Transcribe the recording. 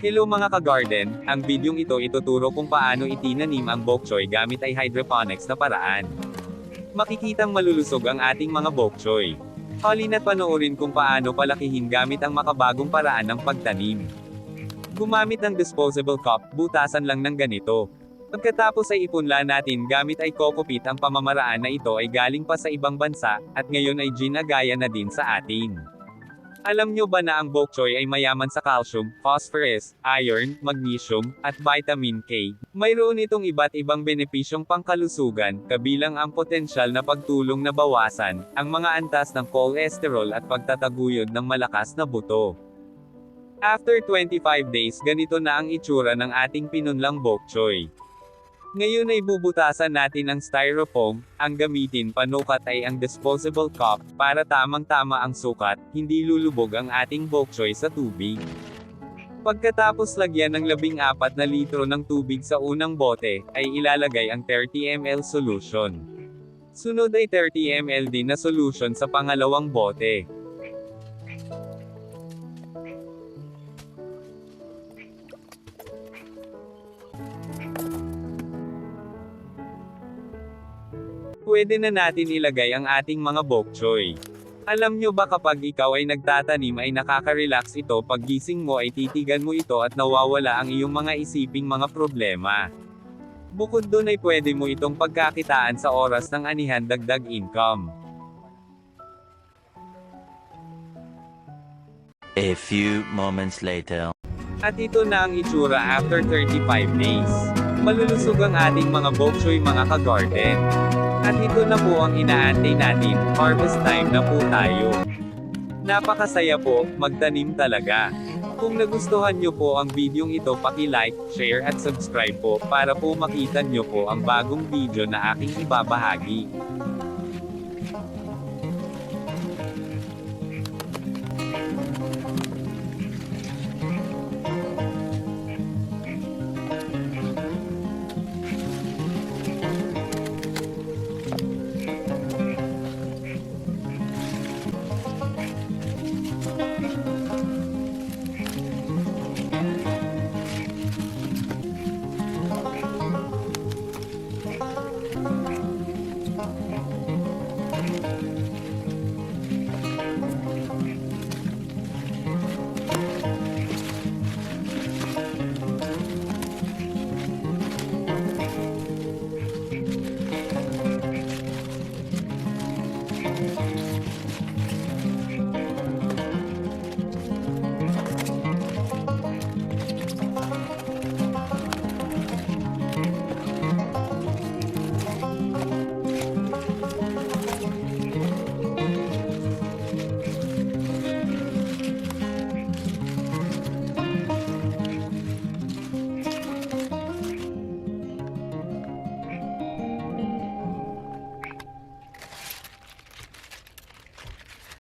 Hello mga ka-garden, ang bidyong ito ituturo kung paano itinanim ang bok choy gamit ay hydroponics na paraan. Makikitang malulusog ang ating mga bok choy. Halina't panoorin kung paano palakihin gamit ang makabagong paraan ng pagtanim. Gumamit ng disposable cup, butasan lang ng ganito. Pagkatapos ay ipunla natin gamit ay kokopit ang pamamaraan na ito ay galing pa sa ibang bansa, at ngayon ay ginagaya na din sa atin. Alam nyo ba na ang bok choy ay mayaman sa calcium, phosphorus, iron, magnesium, at vitamin K? Mayroon itong iba't ibang benepisyong pangkalusugan, kabilang ang potensyal na pagtulong na bawasan, ang mga antas ng cholesterol at pagtataguyod ng malakas na buto. After 25 days ganito na ang itsura ng ating pinunlang bok choy. Ngayon ay bubutasan natin ang styrofoam, ang gamitin panukat ay ang disposable cup, para tamang-tama ang sukat, hindi lulubog ang ating bok choy sa tubig. Pagkatapos lagyan ng 14 na litro ng tubig sa unang bote, ay ilalagay ang 30 ml solution. Sunod ay 30 ml din na solution sa pangalawang bote. Pwede na natin ilagay ang ating mga bok choy. Alam nyo ba kapag ikaw ay nagtatanim ay nakaka-relax ito pag gising mo ay titigan mo ito at nawawala ang iyong mga isiping mga problema. Bukod doon ay pwede mo itong pagkakitaan sa oras ng anihan dagdag income. A few moments later. At ito na ang itsura after 35 days. Malulusog ang ating mga bok choy mga ka-garden. At ito na po ang inaantay natin, harvest time na po tayo. Napakasaya po, magtanim talaga. Kung nagustuhan nyo po ang videong ito paki-like, share at subscribe po para po makita nyo po ang bagong video na aking ibabahagi.